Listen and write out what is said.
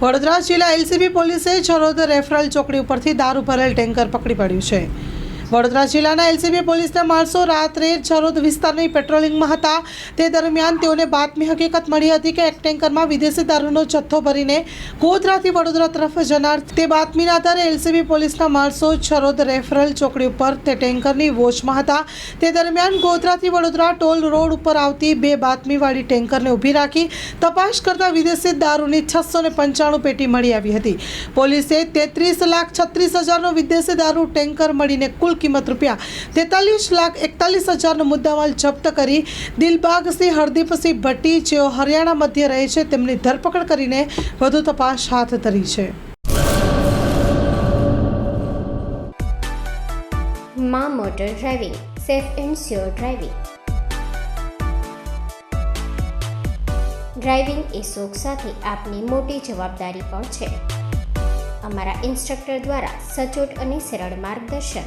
વડોદરા જિલ્લા એલસીબી પોલીસે છરોદ રેફરલ ચોકડી ઉપરથી દારૂ ભરેલ ટેન્કર પકડી પાડ્યું છે. વડોદરા જિલ્લાના એલસીબી પોલીસના માણસો રાત્રે ચરોદ વિસ્તારની પેટ્રોલિંગમાં હતા. તે દરમિયાન તેઓને બાતમી હકીકત મળી હતી કે એક ટેન્કરમાં વિદેશી દારૂનો જથ્થો ભરીને ગોધરાથી વડોદરા તરફ જનાર તે બાતમીના આધારે એલસીબી પોલીસના માણસો છરોદ રેફરલ ચોકડી ઉપર તે ટેન્કરની વોચમાં હતા. તે દરમિયાન ગોધરાથી વડોદરા ટોલ રોડ ઉપર આવતી બે બાતમીવાળી ટેન્કરને ઊભી રાખી તપાસ કરતા વિદેશી દારૂની છસો ને પંચાણું પેટી મળી આવી હતી. પોલીસે તેત્રીસ લાખ છત્રીસ હજારનો વિદેશી દારૂ ટેન્કર મળીને કુલ કિંમત રૂપિયા. તેતાલીસ લાખ એકતાલીસ હજારનો મુદ્દામાલ જપ્ત કરી દિલબાગસિંહ, હરદીપસિંહ ભટ્ટી, જેઓ હરિયાણા મધ્ય રહે છે, તેમની ધરપકડ કરીને વધુ તપાસ હાથ ધરી છે. માં motor driving, safe and sure driving. Driving એ શોખ સાથે આપની મોટી જવાબદારી પણ છે. અમારા ઇન્સ્ટ્રક્ટર દ્વારા સચોટ અને સરળ માર્ગદર્શન.